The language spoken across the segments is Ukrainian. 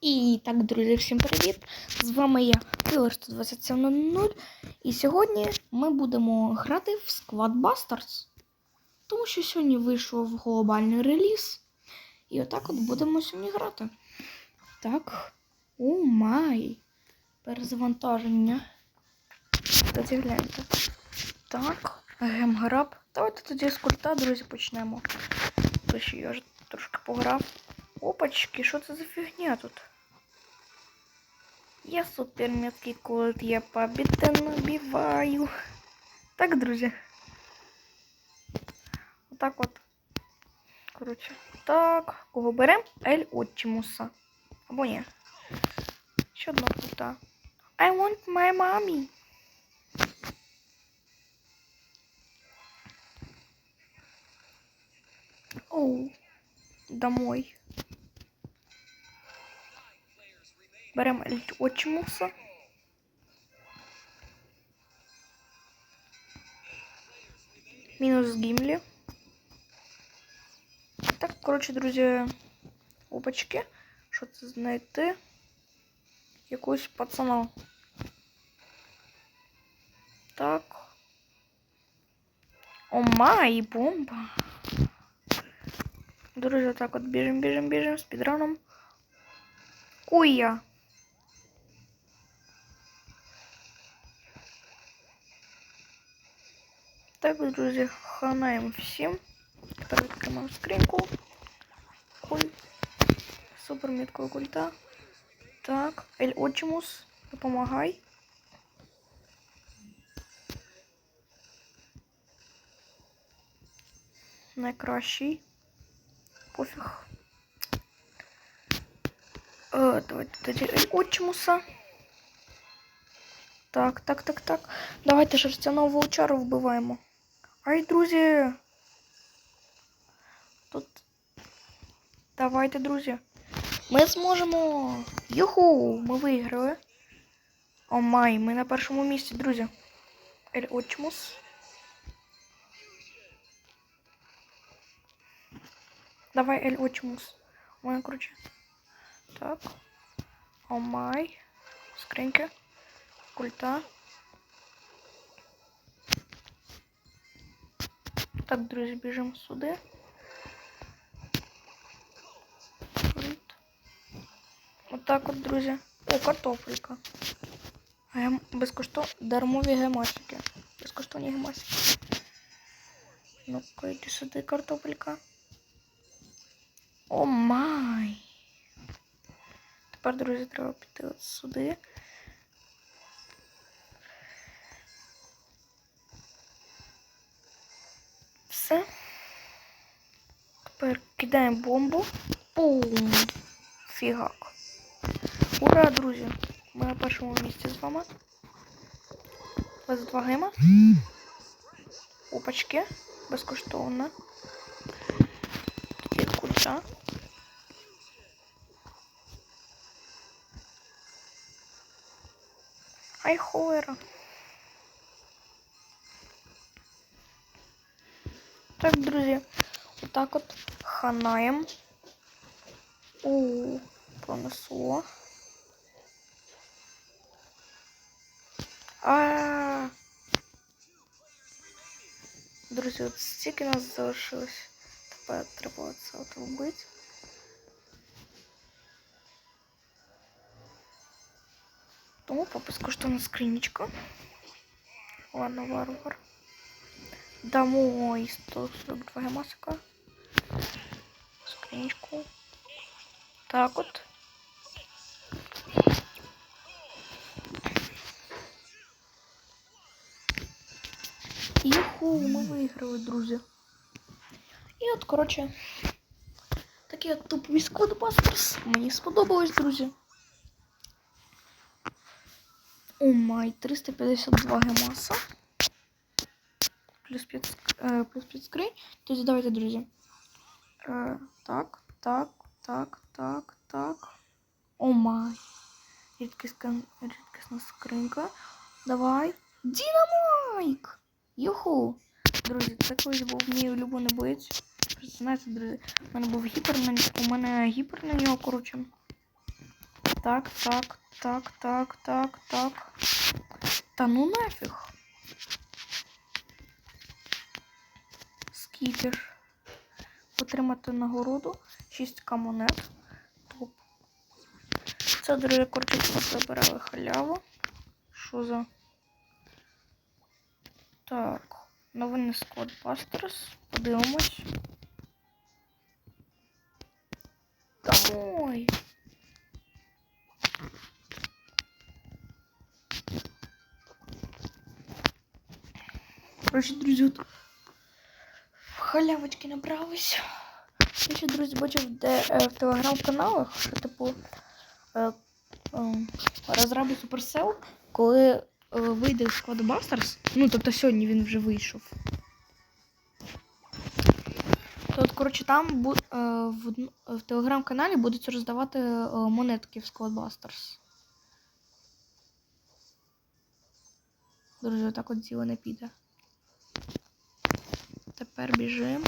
І так, друзі, всім привіт! З вами я, Килер 12700. І сьогодні ми будемо грати в Squad Busters. Тому що сьогодні вийшов глобальний реліз. І отак от будемо сьогодні грати. Так. О май! Перезавантаження. Тоді гляньте. Так, гемграб. Давайте тоді з культа, друзі, почнемо. Що я вже трошки пограв. Опачки, що це за фігня тут? Я супер м'який культ, я побіта набиваю. Так, друзі. Отак от. Коротше. Так, кого беремо? Ель Отчимуса. Або ні. Ще одна культа. I want my mommy. Оу. Домой. Беремо Отчимуса. Мінус Гімлі. Так, коротше, друзі, опачки. Що це знайти? Якусь пацана. Так. О май, бомба. Друзі, так от біжим, біжим, біжим з підраном. Куя. Так, друзі, ханаємо всім. Тепер відкриваємо скриньку. Ой. Супер мітко культа. Так, Ель Очимус, допомагай. Найкращий. Пофіг. Е, давайте тоді Ель Очимуса. Так, так, так, так. Давайте шерстяного вовчару вбиваємо. Ай, друзі. Тут. Давайте, друзі. Ми зможемо. Юху! Ми виграли. О май, ми на першому місці, друзі. Ель Очмус. Давай Ель Очмус. У мене, коротше. Так. О май. Скриньки. Культа. Так, друзі, біжимо сюди. Отак от, друзі. О, картопелька. Гем... Безкоштовно дармові гемасики. Безкоштовні гемасики. Ну-ка, йди сюди, картопелька. О май! Тепер, друзі, треба піти от сюди. Кидаємо бомбу. Бум! Фігак. Ура, друзі! Ми на першому місці з вами. Без два гема. Опачки. Безкоштовно. Є культа. Ай, холера. Так, друзі, отак от ханаєм. У, пронесло. А. Друзі, от стільки нас залишилось. Тепер треба це от вбити. Тому безкоштовна скринічка. Ладно, варвар. Домой 142 гемасика. Скриничку. Так от. Юху, ми виграли, друзі. І от, коротше, такий от топовий Squadbusters. Мені сподобалось, друзі. О май, 352 гемаса. Плюс 5, е, плюс 5 скринь. Тоді давайте, друзі. Е, так, так, так, так, так. О май. Рідкісна, рідкісна скринька. Давай. Дінамайк! Юху! Друзі, це колись був мій улюблений боєць. Знаєте, друзі, у мене був гіпер на у мене гіпер на нього, коротше. Так, так, так, так, так, так. Та ну нафіг. Скіпер. Отримати нагороду. 6к монет. Топ. Це друге корчик забирали халяву. Що за? Так. Новини Squad Busters. Подивимось. Домой. Короче, друзі, халявочки набрались. Я ще, друзі, бачив, де е, в телеграм-каналах, що типу е, е, розраби Supercell, коли е, вийде Squad Busters, ну тобто сьогодні він вже вийшов. То от, коротше, там бу, е, в, в телеграм-каналі будуть роздавати е, монетки в Squad Busters. Друзі, отак от діло не піде. Тепер біжимо.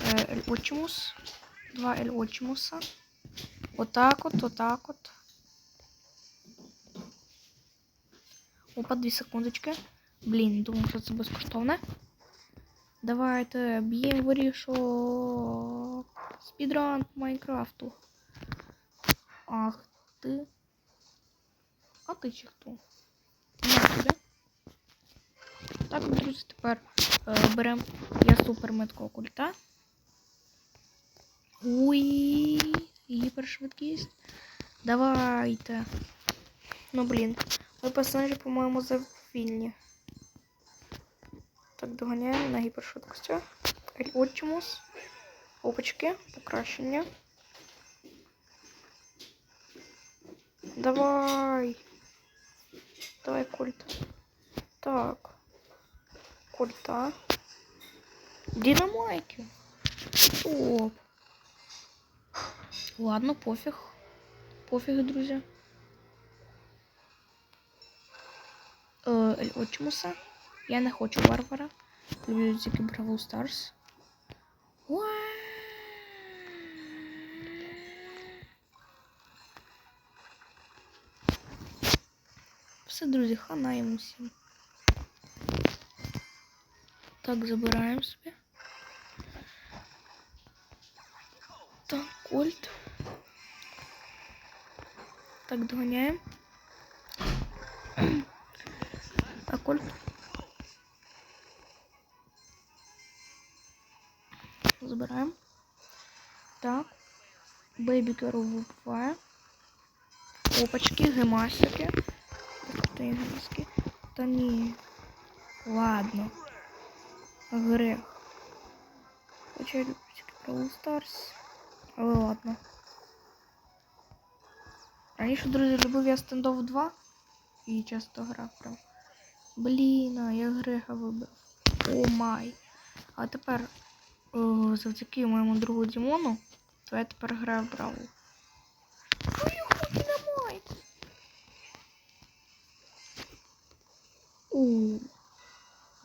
Ель Очімус. Два Ель Очімуса. Отак от, отак от. Опа, дві секундочки. Блін, думав, що це безкоштовне. Давайте б'ємо вирішок. Спідран по Майнкрафту. Ах ти. А ти чи хто? Так, друзі, тепер е, беремо я супер меткого культа. Уй, гіпершвидкість. Давайте. Ну блін. Мой персонажі, по-моєму, завільні. Так, доганяємо на гіпершвидкості. Ель Оптимус. Опачки, покращення. Давай. Давай культ. Так. Культа. Динамайки. Оп. Ладно, пофіг. Пофіг, друзі. Е, Ель Очмуса. Я не хочу варвара. Люблю тільки Бравл Старс. Все, друзі, хана йому всім. Так, забираємо собі. Так, кольт. Так, доганяємо. А кольт. Забираємо. Так. Бейбі Керу вибиває. Опачки, гемасики. Та ні. Ладно. Грех. Хоча я люблю тільки Brawl Stars. Але ладно. Раніше, друзі, любив я стендов 2 і часто грав прям. Блін, а я Грега вибив. О май. А тепер о, завдяки моєму другу Дімону, то я тепер граю в Бравл. Ну я хочу на майку. У.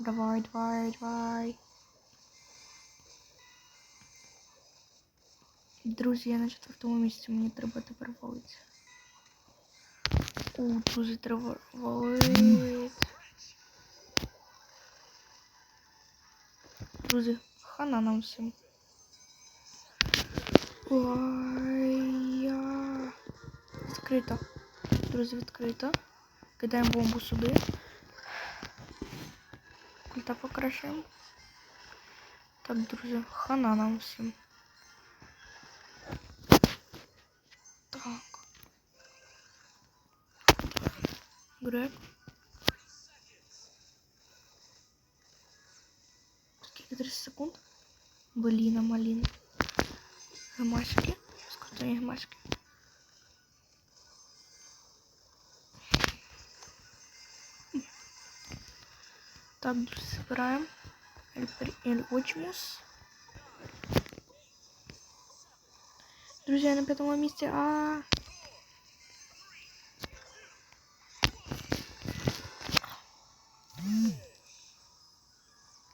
Давай, давай, давай. Друзі, я на четвертому місці, мені треба тепер валити. У, друзі, треба валити. Друзі, хана нам всім. Ой, я. Відкрито. Друзі, відкрито. Кидаємо бомбу сюди. Культа покращаємо. Так, друзі, хана нам всім. Так. Грек. Скільки 30 секунд? Блін, а Так, друзі, збираємо. Ель Очмус. Друзі, я на п'ятому місці. А.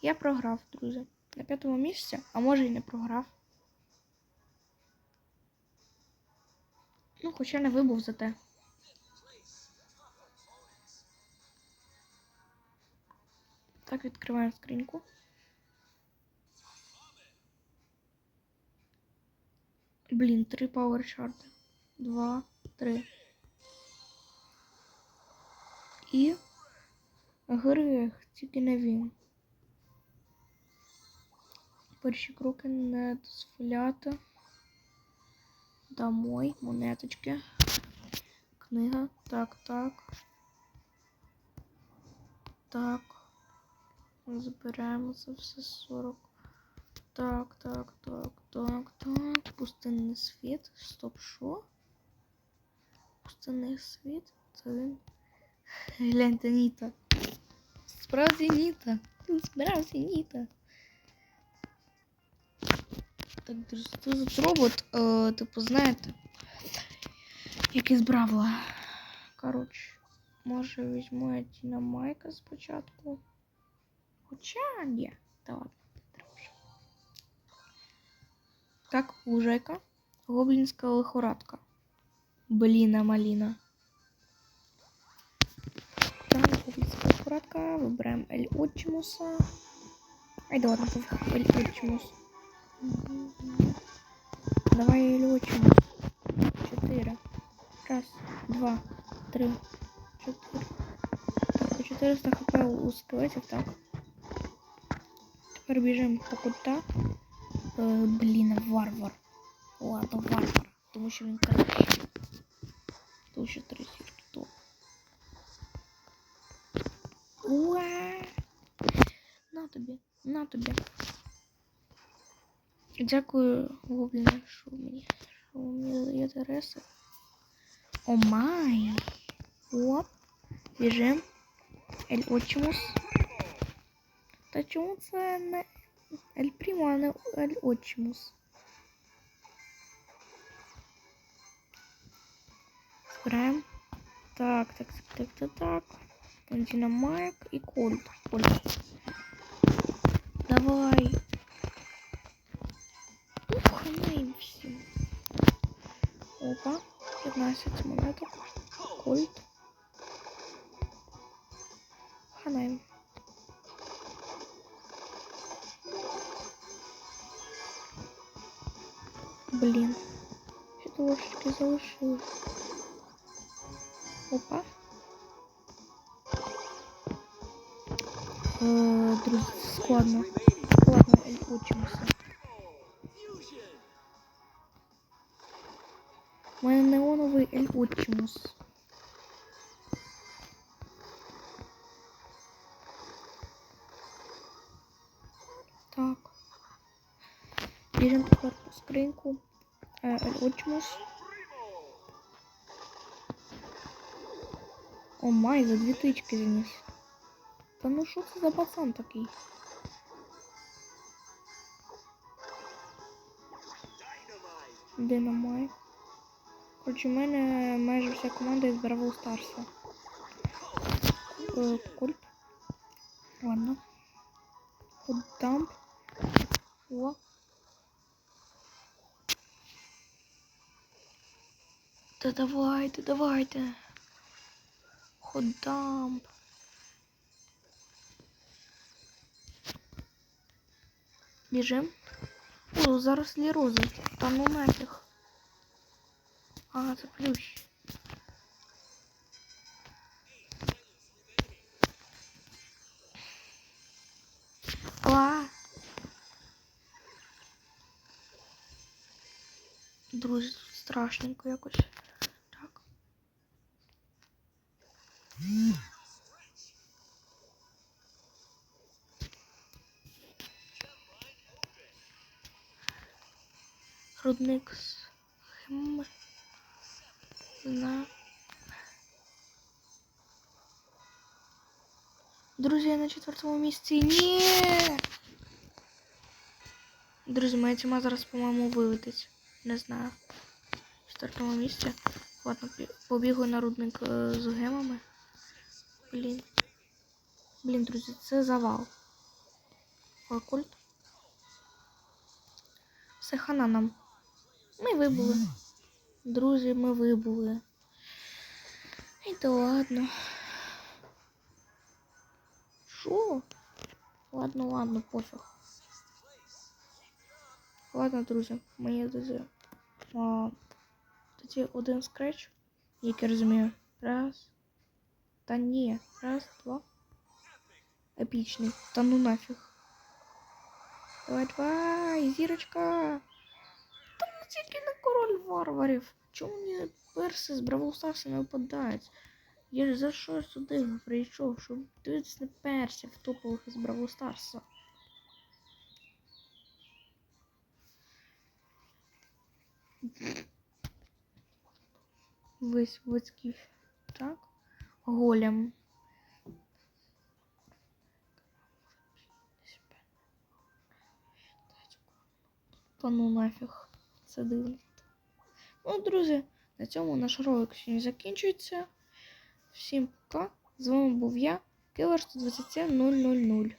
Я програв, друзі. На п'ятому місці, а може і не програв. Ну, хоча не вибув зате. Так, відкриваємо скриньку. Блін, три шарди. Два, три. І грех, тільки не він. Перші кроки не дозволяти. Домой, монеточки. Книга. Так, так. Так. Зберемо це все 40. Так, так, так, так, так. Пустинний світ. Стоп, що? Пустинний світ. Це він. Гляньте, Ніта. Справді Ніта. Справді Ніта. Так, друзі, тут робот, е, типу, знаєте, який з Бравла. Коротше, може візьму я Діна Майка спочатку. Хоча ні. Та ладно, не треба вже. Так, лужайка. Гоблінська лихорадка. Бліна маліна. Так, гоблінська лихорадка. Вибираємо Ель Отчимуса. Ай, да ладно, пофіг. Ель Отчимус. Давай Ель Отчимус. Чотири. Раз, два, три, чотири. Так, по 400 хп у скелетів, так. Тепер біжимо по кута. Е, блін, варвар. Ладно, варвар. Тому що він кращий. Тому що три сірки топ. Уа! На тобі, на тобі. Дякую, гобліни, що мені, що ви мені даєте реси. О май! Оп. Біжим. Ель Отчимус. Та чому це не Ель Прімо, а не Ель Отчимус? Збираємо. Так, так, так, так, так, так. Динамайк і Кольт. Кольт. Давай. Ух, ну всім. Опа. 15 монеток. Кольт. Ханаем. Блін. Ще трошечки залишилось. Опа. Е, друзі, це складно. Складно Ель учимося. У мене неоновий Ель Отчимус. Так. Біжимо тепер по скриньку. Е, Ель Отчимус. О май, за дві тички заніс. Та ну що це за пацан такий? Динамайк. Коротше, у мене майже вся команда із Бравл Старса. Е, Культ. Ладно. Ходдамп. О. Та давайте, давайте. Ходдамп. Біжим. О, зараз рози. Та ну нафіг. А, це плющ. А. Друзі, тут страшненько якось. Рудник з хм. На. Друзі, я на четвертому місці. Ні. Друзі, моя тіма зараз, по-моєму, вилетить. Не знаю. В четвертому місці. Ладно, побігу на рудник е, з гемами. Блін. Блін, друзі, це завал. Окульт. Все хана нам. Ми вибули. Друзі, ми вибули. І то ладно. Що? Ладно, ладно, пофіг. Ладно, друзі, мої друзі. А, тоді один скреч, як я розумію. Раз. Та ні. Раз, два. Епічний. Та ну нафіг. Давай, давай, зірочка. Тільки на король варварів. Чому мені перси з Бравл Старса не випадають? Я ж за що сюди прийшов, щоб дивитися на персів топових із Бравл Старса. Весь вицьків. Так. Голем. Та ну нафіг. Це дивно. Ну, друзі, на цьому наш ролик сьогодні закінчується. Всім пока. З вами був я, Кілер 127 000.